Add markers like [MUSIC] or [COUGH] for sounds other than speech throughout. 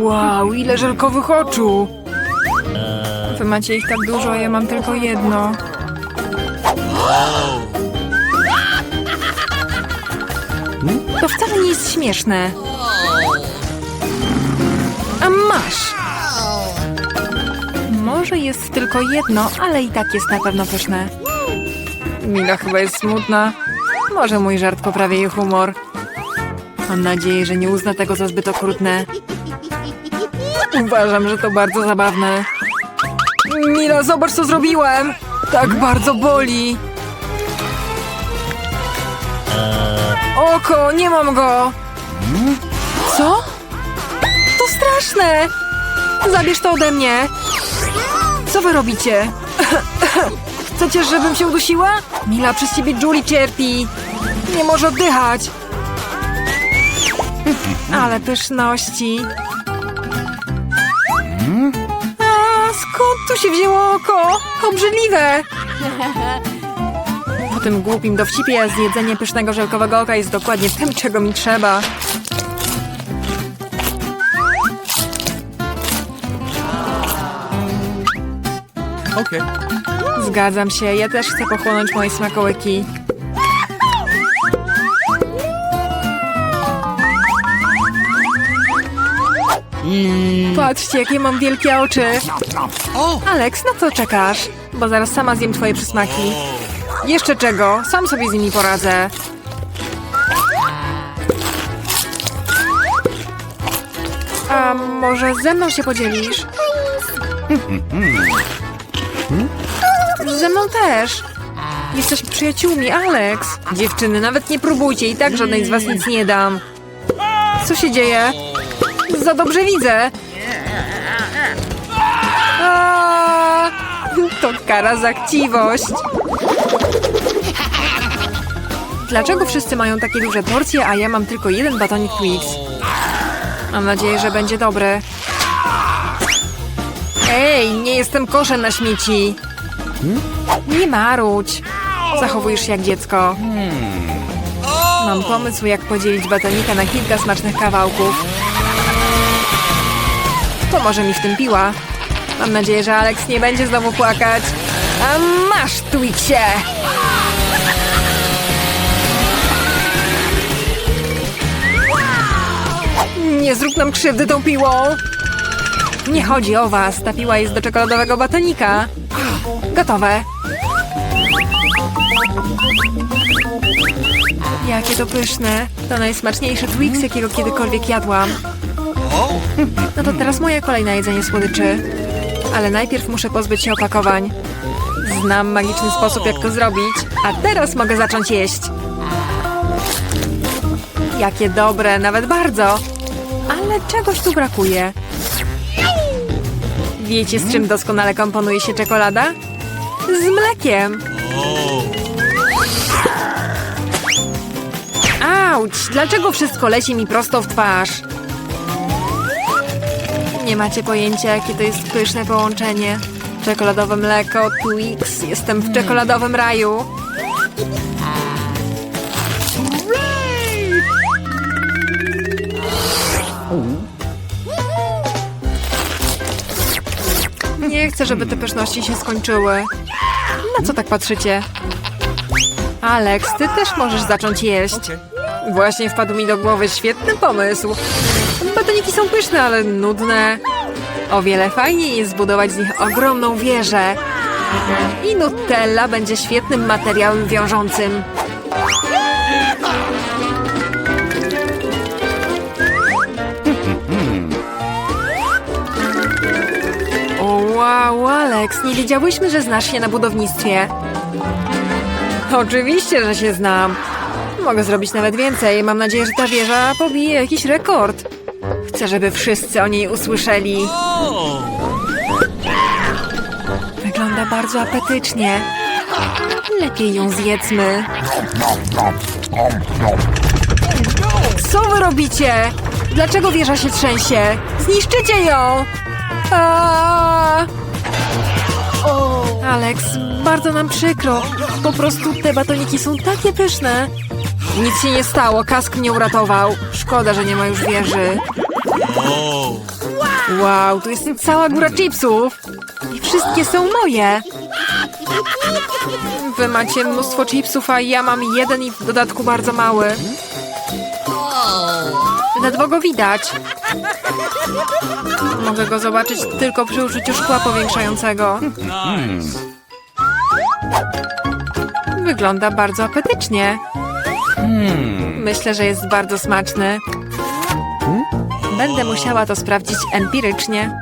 Wow, ile żelkowych oczu! Wy macie ich tak dużo, a ja mam tylko jedno. To wcale nie jest śmieszne. A masz! Może jest tylko jedno, ale i tak jest na pewno pyszne. Mila chyba jest smutna. Może mój żart poprawi jej humor. Mam nadzieję, że nie uzna tego za zbyt okrutne. Uważam, że to bardzo zabawne. Mila, zobacz co zrobiłem! Tak bardzo boli! Oko, nie mam go! Co? To straszne! Zabierz to ode mnie! Co wy robicie? Chcecie, żebym się udusiła? Mila, przez ciebie Julie cierpi! Nie może oddychać! Ale pyszności! A, skąd tu się wzięło oko? Obrzydliwe! [LAUGHS] Po tym głupim dowcipie zjedzenie pysznego żelkowego oka jest dokładnie tym, czego mi trzeba. Okay. Zgadzam się, ja też chcę pochłonąć moje smakołyki. Patrzcie, jakie mam wielkie oczy. Alex, na co czekasz? Bo zaraz sama zjem twoje przysmaki. Jeszcze czego? Sam sobie z nimi poradzę. A może ze mną się podzielisz? Ze mną też. Jesteśmy przyjaciółmi, Alex. Dziewczyny, nawet nie próbujcie i tak żadnej z was nic nie dam. Co się dzieje? Za dobrze widzę. A, to kara za chciwość. Dlaczego wszyscy mają takie duże porcje, a ja mam tylko jeden batonik Twix? Mam nadzieję, że będzie dobry. Ej, nie jestem koszem na śmieci. Nie marudź. Zachowujesz się jak dziecko. Mam pomysł, jak podzielić batonika na kilka smacznych kawałków. Pomoże mi w tym piła. Mam nadzieję, że Alex nie będzie znowu płakać. A masz, Twixie! Nie zrób nam krzywdy tą piłą! Nie chodzi o was, ta piła jest do czekoladowego batonika. Gotowe. Jakie to pyszne. To najsmaczniejszy Twix, jakiego kiedykolwiek jadłam. No to teraz moja kolej na jedzenie słodyczy. Ale najpierw muszę pozbyć się opakowań. Znam magiczny sposób, jak to zrobić, a teraz mogę zacząć jeść. Jakie dobre, nawet bardzo. Ale czegoś tu brakuje. Wiecie, z czym doskonale komponuje się czekolada? Z mlekiem. Auć! Dlaczego wszystko leci mi prosto w twarz? Nie macie pojęcia, jakie to jest pyszne połączenie. Czekoladowe mleko, Twix. Jestem w czekoladowym raju. Nie chcę, żeby te pyszności się skończyły. Na co tak patrzycie? Alex, ty też możesz zacząć jeść. Właśnie wpadł mi do głowy świetny pomysł. Batoniki są pyszne, ale nudne. O wiele fajniej jest zbudować z nich ogromną wieżę. I Nutella będzie świetnym materiałem wiążącym. Wow, Alex, nie wiedziałyśmy, że znasz się na budownictwie. Oczywiście, że się znam. Mogę zrobić nawet więcej. Mam nadzieję, że ta wieża pobije jakiś rekord. Chcę, żeby wszyscy o niej usłyszeli. Wygląda bardzo apetycznie. Lepiej ją zjedzmy. Co wy robicie? Dlaczego wieża się trzęsie? Zniszczycie ją! Alex, bardzo nam przykro. Po prostu te batoniki są takie pyszne. Nic się nie stało, kask mnie uratował. Szkoda, że nie ma już wieży. Wow, tu jest cała góra chipsów. I wszystkie są moje. Wy macie mnóstwo chipsów, a ja mam jeden i w dodatku bardzo mały. Ledwo go widać. Mogę go zobaczyć tylko przy użyciu szkła powiększającego. Wygląda bardzo apetycznie. Myślę, że jest bardzo smaczny. Będę musiała to sprawdzić empirycznie.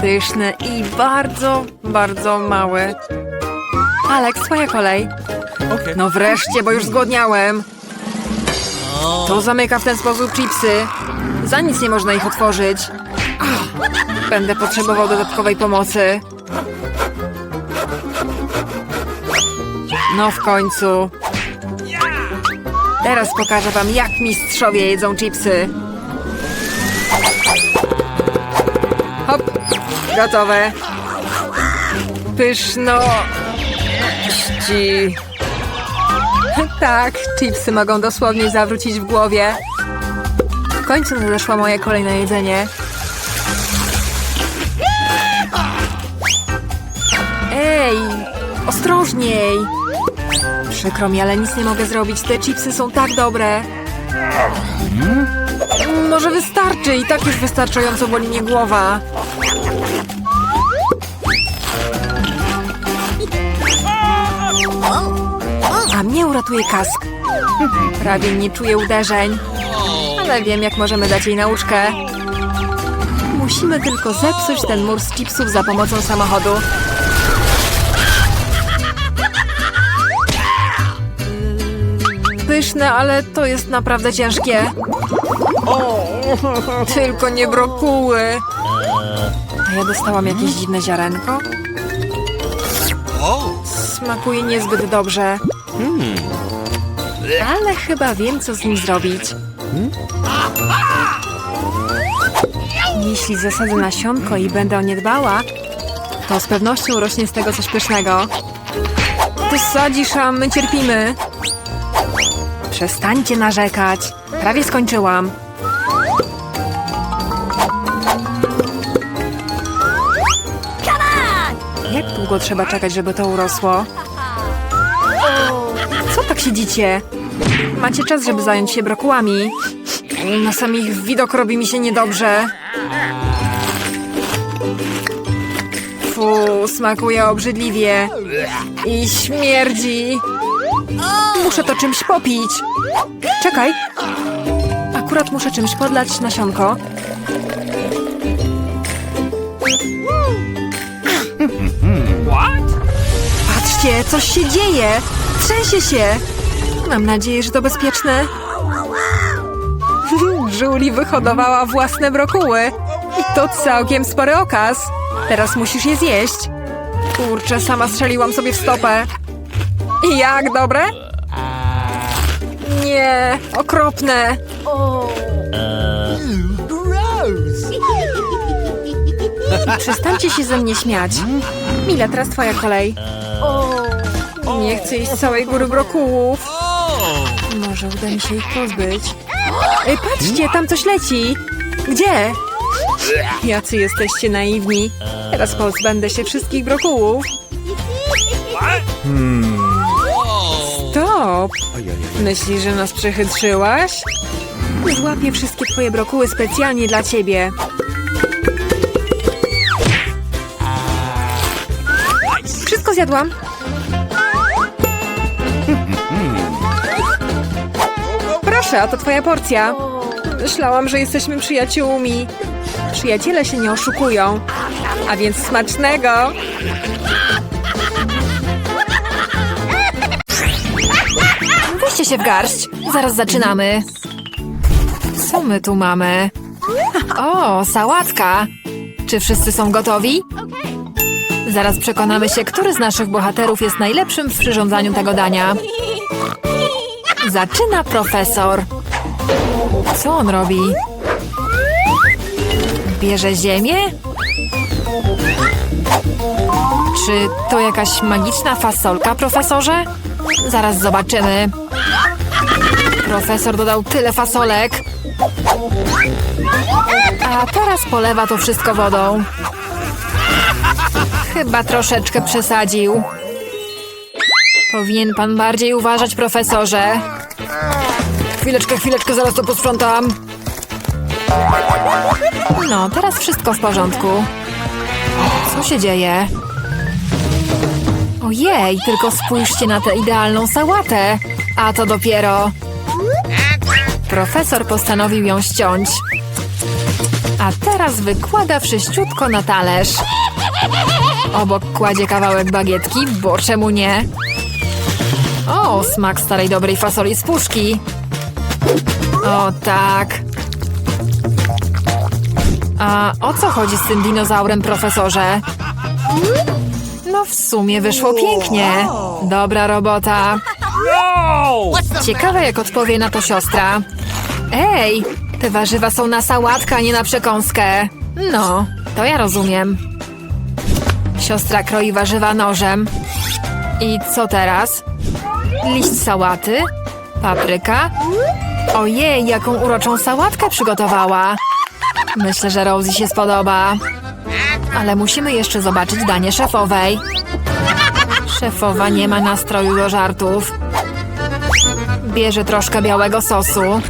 Pyszny i bardzo, bardzo mały. Alex, twoja kolej. No wreszcie, bo już zgłodniałem. To zamyka w ten sposób chipsy. Za nic nie można ich otworzyć. Będę potrzebował dodatkowej pomocy. No w końcu. Teraz pokażę wam, jak mistrzowie jedzą chipsy. Hop, gotowe. Pyszno. Ści. [LAUGHS] Tak, chipsy mogą dosłownie zawrócić w głowie. W końcu nadeszła moja kolej na jedzenie. Ej, ostrożniej! Przykro mi, ale nic nie mogę zrobić. Te chipsy są tak dobre. Może wystarczy i tak już wystarczająco boli mnie głowa. A mnie uratuje kask. Prawie nie czuję uderzeń. Ale wiem, jak możemy dać jej nauczkę. Musimy tylko zepsuć ten mur z chipsów za pomocą samochodu. Pyszne, ale to jest naprawdę ciężkie. Tylko nie brokuły. A ja dostałam jakieś dziwne ziarenko? Smakuje niezbyt dobrze. Ale chyba wiem, co z nim zrobić. Jeśli zasadzę nasionko i będę o nie dbała, to z pewnością rośnie z tego coś pysznego. Ty sadzisz, a my cierpimy. Przestańcie narzekać. Prawie skończyłam. Jak długo trzeba czekać, żeby to urosło? Co tak siedzicie? Macie czas, żeby zająć się brokułami. Na sam ich widok robi mi się niedobrze. Fu, smakuje obrzydliwie. I śmierdzi. Muszę to czymś popić. Czekaj. Akurat muszę czymś podlać nasionko. Patrzcie, coś się dzieje! Trzęsie się! Mam nadzieję, że to bezpieczne. [LAUGHS] Julie wyhodowała własne brokuły. I to całkiem spory okaz. Teraz musisz je zjeść. Kurczę, sama strzeliłam sobie w stopę. Jak, dobre? Nie, okropne. [LAUGHS] Przestańcie się ze mnie śmiać. Mila, teraz twoja kolej. Nie chcę iść z całej góry brokułów. Może uda mi się ich pozbyć. Ej, patrzcie, tam coś leci. Gdzie? Jacy jesteście naiwni. Teraz pozbędę się wszystkich brokułów. Myślisz, że nas przechytrzyłaś? Złapię wszystkie twoje brokuły specjalnie dla ciebie. Wszystko zjadłam. Proszę, a to twoja porcja. Myślałam, że jesteśmy przyjaciółmi. Przyjaciele się nie oszukują. A więc smacznego! Się w garść. Zaraz zaczynamy. Co my tu mamy? O, sałatka. Czy wszyscy są gotowi? Zaraz przekonamy się, który z naszych bohaterów jest najlepszym w przyrządzaniu tego dania. Zaczyna profesor. Co on robi? Bierze ziemię? Czy to jakaś magiczna fasolka, profesorze? Zaraz zobaczymy. Profesor dodał tyle fasolek. A teraz polewa to wszystko wodą. Chyba troszeczkę przesadził. Powinien pan bardziej uważać, profesorze. Chwileczkę, chwileczkę, zaraz to posprzątam. No, teraz wszystko w porządku. Co się dzieje? Ojej, tylko spójrzcie na tę idealną sałatę. A to dopiero. Profesor postanowił ją ściąć. A teraz wykłada wszyściutko na talerz. Obok kładzie kawałek bagietki, bo czemu nie? O, smak starej dobrej fasoli z puszki. O tak. A o co chodzi z tym dinozaurem, profesorze? No w sumie wyszło pięknie. Dobra robota. Ciekawe jak odpowie na to siostra. Ej, te warzywa są na sałatkę, a nie na przekąskę. No, to ja rozumiem. Siostra kroi warzywa nożem. I co teraz? Liść sałaty? Papryka? Ojej, jaką uroczą sałatkę przygotowała. Myślę, że Rosie się spodoba. Ale musimy jeszcze zobaczyć danie szefowej. Szefowa nie ma nastroju do żartów. Bierze troszkę białego sosu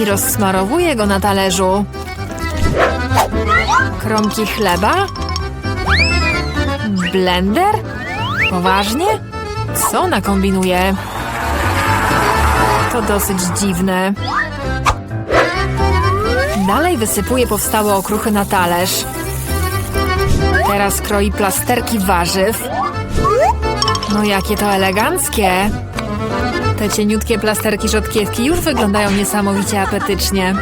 i rozsmarowuje go na talerzu. Kromki chleba? Blender? Poważnie? Co ona kombinuje? To dosyć dziwne. Dalej wysypuje powstałe okruchy na talerz. Teraz kroi plasterki warzyw. No jakie to eleganckie. Te cieniutkie plasterki rzodkiewki już wyglądają niesamowicie apetycznie.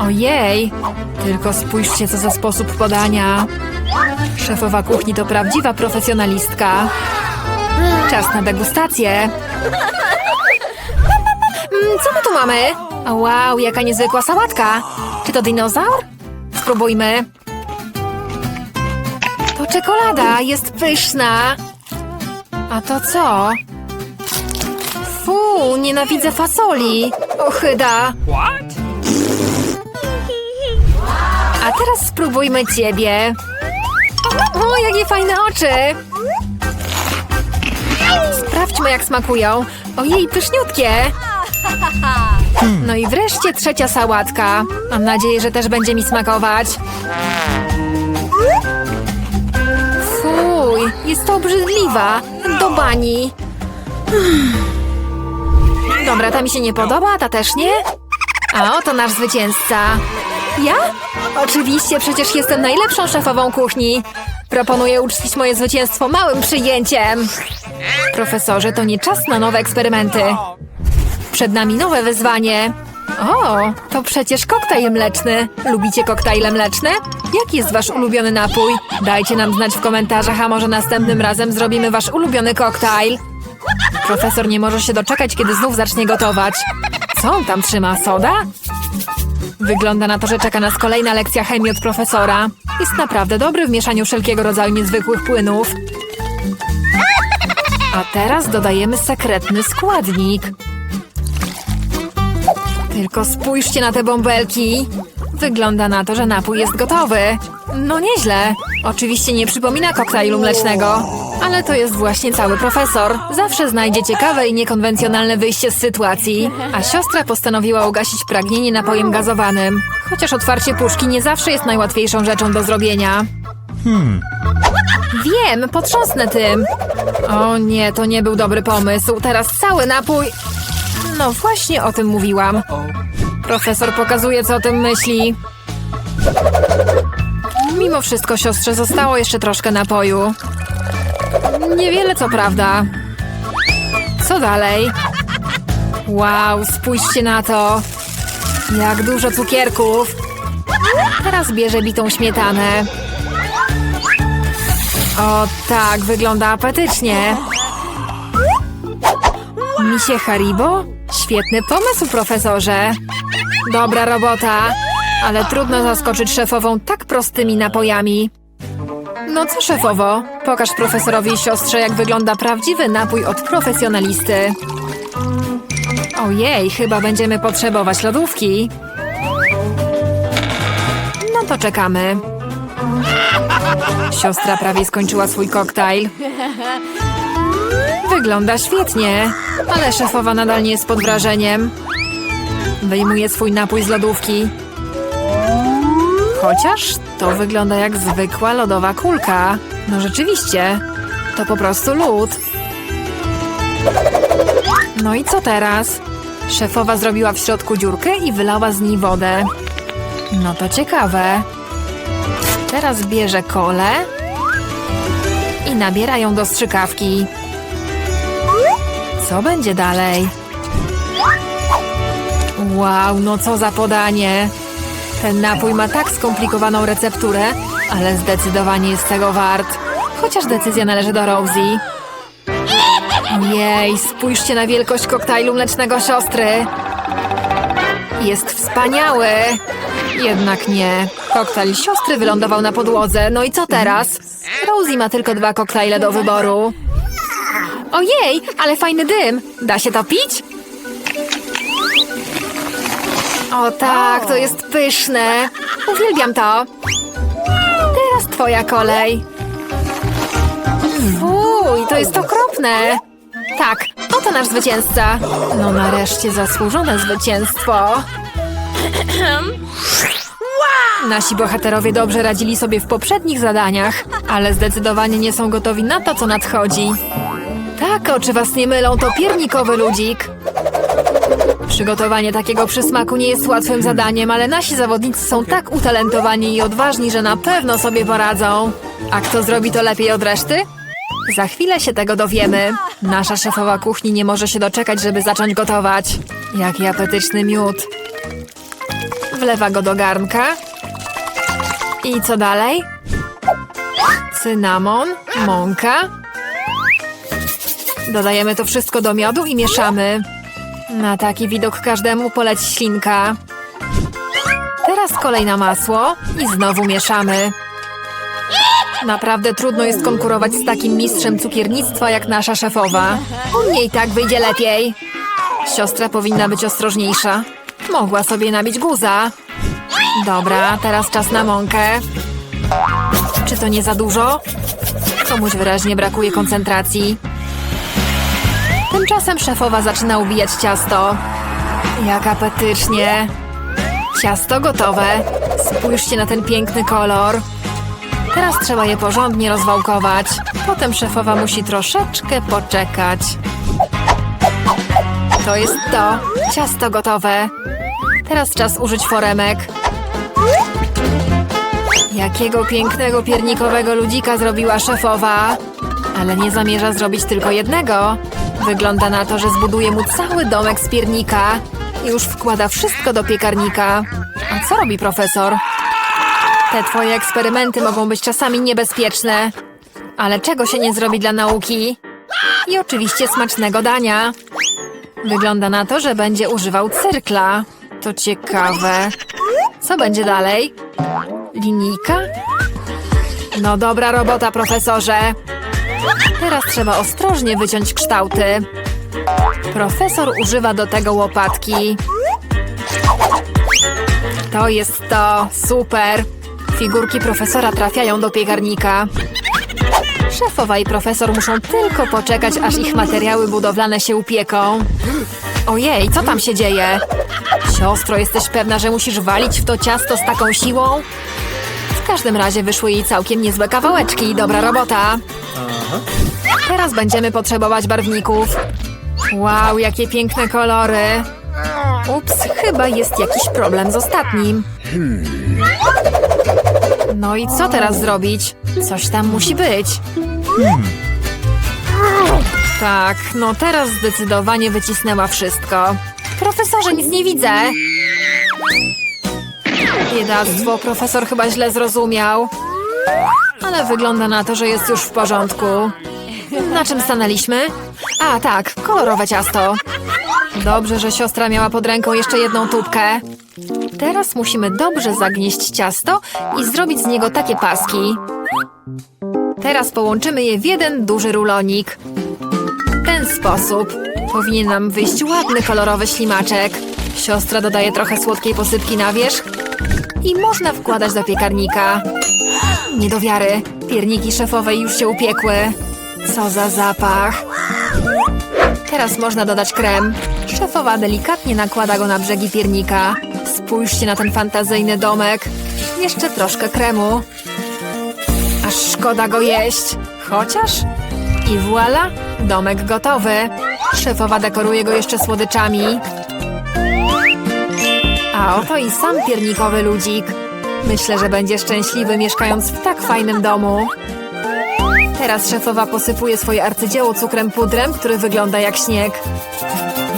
Ojej, tylko spójrzcie co za sposób podania. Szefowa kuchni to prawdziwa profesjonalistka. Czas na degustację. Mm, Co my tu mamy? Wow, jaka niezwykła sałatka. Czy to dinozaur? Spróbujmy. To czekolada, jest pyszna. A to co? Fu, nienawidzę fasoli. Ochyda. A teraz spróbujmy ciebie. O, jakie fajne oczy. Sprawdźmy, jak smakują. Ojej, pyszniutkie. No i wreszcie trzecia sałatka. Mam nadzieję, że też będzie mi smakować. Fuj, jest to obrzydliwa. Do bani. Dobra, ta mi się nie podoba, ta też nie? A oto nasz zwycięzca. Ja? Oczywiście, przecież jestem najlepszą szefową kuchni. Proponuję uczcić moje zwycięstwo małym przyjęciem. Profesorze, to nie czas na nowe eksperymenty. Przed nami nowe wyzwanie. O, to przecież koktajl mleczny. Lubicie koktajle mleczne? Jaki jest wasz ulubiony napój? Dajcie nam znać w komentarzach, a może następnym razem zrobimy wasz ulubiony koktajl. Profesor nie może się doczekać, kiedy znów zacznie gotować. Co on tam trzyma? Soda? Wygląda na to, że czeka nas kolejna lekcja chemii od profesora. Jest naprawdę dobry w mieszaniu wszelkiego rodzaju niezwykłych płynów. A teraz dodajemy sekretny składnik. Tylko spójrzcie na te bąbelki. Wygląda na to, że napój jest gotowy. No nieźle. Oczywiście nie przypomina koktajlu mlecznego, ale to jest właśnie cały profesor. Zawsze znajdzie ciekawe i niekonwencjonalne wyjście z sytuacji. A siostra postanowiła ugasić pragnienie napojem gazowanym. Chociaż otwarcie puszki nie zawsze jest najłatwiejszą rzeczą do zrobienia. Wiem, potrząsnę tym. O nie, to nie był dobry pomysł. Teraz cały napój... No właśnie o tym mówiłam. Profesor pokazuje, co o tym myśli. Mimo wszystko, siostrze, zostało jeszcze troszkę napoju. Niewiele, co prawda. Co dalej? Wow, spójrzcie na to. Jak dużo cukierków. Teraz bierze bitą śmietanę. O tak, wygląda apetycznie. Misie Haribo? Świetny pomysł, profesorze. Dobra robota, ale trudno zaskoczyć szefową tak prostymi napojami. No co, szefowo? Pokaż profesorowi i siostrze, jak wygląda prawdziwy napój od profesjonalisty. Ojej, chyba będziemy potrzebować lodówki. No to czekamy. Siostra prawie skończyła swój koktajl. Wygląda świetnie, ale szefowa nadal nie jest pod wrażeniem. Wyjmuje swój napój z lodówki. Chociaż to wygląda jak zwykła lodowa kulka. No rzeczywiście, to po prostu lód. No i co teraz? Szefowa zrobiła w środku dziurkę i wylała z niej wodę. No to ciekawe. Teraz bierze kolę i nabiera ją do strzykawki. Co będzie dalej? Wow, no co za podanie! Ten napój ma tak skomplikowaną recepturę, ale zdecydowanie jest tego wart. Chociaż decyzja należy do Rosie. Jej, spójrzcie na wielkość koktajlu mlecznego siostry. Jest wspaniały. Jednak nie. Koktajl siostry wylądował na podłodze. No i co teraz? Rosie ma tylko dwa koktajle do wyboru. Ojej, ale fajny dym. Da się to pić? O tak, to jest pyszne. Uwielbiam to. Teraz twoja kolej. Fuj, to jest okropne. Tak, oto nasz zwycięzca. No nareszcie zasłużone zwycięstwo. Nasi bohaterowie dobrze radzili sobie w poprzednich zadaniach, ale zdecydowanie nie są gotowi na to, co nadchodzi. Tak, oczy was nie mylą, to piernikowy ludzik. Przygotowanie takiego przysmaku nie jest łatwym zadaniem, ale nasi zawodnicy są tak utalentowani i odważni, że na pewno sobie poradzą. A kto zrobi to lepiej od reszty? Za chwilę się tego dowiemy. Nasza szefowa kuchni nie może się doczekać, żeby zacząć gotować. Jaki apetyczny miód. Wlewa go do garnka. I co dalej? Cynamon, mąka. Dodajemy to wszystko do miodu i mieszamy. Na taki widok każdemu poleci ślinka. Teraz kolej na masło i znowu mieszamy. Naprawdę trudno jest konkurować z takim mistrzem cukiernictwa jak nasza szefowa. U mnie i tak wyjdzie lepiej. Siostra powinna być ostrożniejsza. Mogła sobie nabić guza. Dobra, teraz czas na mąkę. Czy to nie za dużo? Komuś wyraźnie brakuje koncentracji. Tymczasem szefowa zaczyna ubijać ciasto. Jak apetycznie. Ciasto gotowe. Spójrzcie na ten piękny kolor. Teraz trzeba je porządnie rozwałkować. Potem szefowa musi troszeczkę poczekać. To jest to. Ciasto gotowe. Teraz czas użyć foremek. Jakiego pięknego piernikowego ludzika zrobiła szefowa. Ale nie zamierza zrobić tylko jednego. Wygląda na to, że zbuduje mu cały domek z piernika już wkłada wszystko do piekarnika. A co robi profesor? Te twoje eksperymenty mogą być czasami niebezpieczne. Ale czego się nie zrobi dla nauki? I oczywiście smacznego dania. Wygląda na to, że będzie używał cyrkla. To ciekawe. Co będzie dalej? Linijka? No dobra robota, profesorze. Teraz trzeba ostrożnie wyciąć kształty. Profesor używa do tego łopatki. To jest to. Super. Figurki profesora trafiają do piekarnika. Szefowa i profesor muszą tylko poczekać, aż ich materiały budowlane się upieką. Ojej, co tam się dzieje? Siostro, jesteś pewna, że musisz walić w to ciasto z taką siłą? W każdym razie wyszły jej całkiem niezłe kawałeczki. Dobra robota. Teraz będziemy potrzebować barwników. Wow, jakie piękne kolory. Ups, chyba jest jakiś problem z ostatnim. No i co teraz zrobić? Coś tam musi być. Tak, no teraz zdecydowanie wycisnęła wszystko. Profesorze, nic nie widzę. Biedactwo, profesor chyba źle zrozumiał. Ale wygląda na to, że jest już w porządku. Na czym stanęliśmy? A, tak, kolorowe ciasto. Dobrze, że siostra miała pod ręką jeszcze jedną tubkę. Teraz musimy dobrze zagnieść ciasto i zrobić z niego takie paski. teraz połączymy je w jeden duży rulonik. W ten sposób powinien nam wyjść ładny, kolorowy ślimaczek. Siostra dodaje trochę słodkiej posypki na wierzch i można wkładać do piekarnika. Nie do wiary, pierniki szefowej już się upiekły. Co za zapach. Teraz można dodać krem. Szefowa delikatnie nakłada go na brzegi piernika. Spójrzcie na ten fantazyjny domek. Jeszcze troszkę kremu. Aż szkoda go jeść. Chociaż... I voilà, domek gotowy. Szefowa dekoruje go jeszcze słodyczami. A oto i sam piernikowy ludzik. Myślę, że będzie szczęśliwy mieszkając w tak fajnym domu. Teraz szefowa posypuje swoje arcydzieło cukrem pudrem, który wygląda jak śnieg.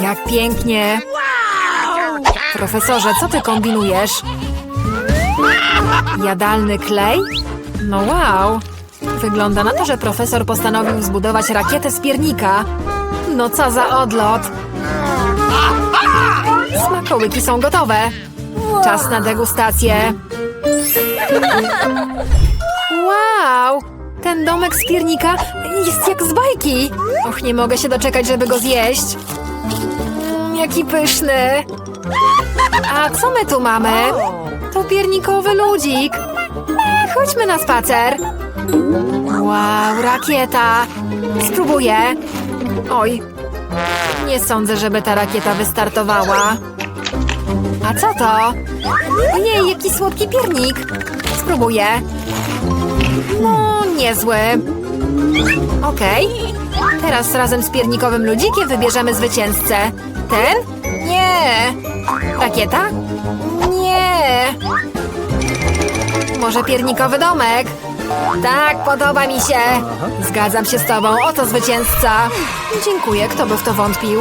Jak pięknie! Profesorze, co ty kombinujesz? Jadalny klej? No wow! Wygląda na to, że profesor postanowił zbudować rakietę z piernika. No co za odlot! Smakołyki są gotowe. Czas na degustację. Wow! Ten domek z piernika jest jak z bajki. Och, nie mogę się doczekać, żeby go zjeść. Mm, jaki pyszny. A co my tu mamy? To piernikowy ludzik. Chodźmy na spacer. Wow, rakieta. Spróbuję. Oj, nie sądzę, żeby ta rakieta wystartowała. A co to? Ojej, jaki słodki piernik. Spróbuję. No, niezły. Okej. Teraz razem z piernikowym ludzikiem wybierzemy zwycięzcę. Ten? Nie. Rakieta? Nie. Może piernikowy domek? Tak, podoba mi się. Zgadzam się z tobą, oto zwycięzca. Dziękuję, kto by w to wątpił.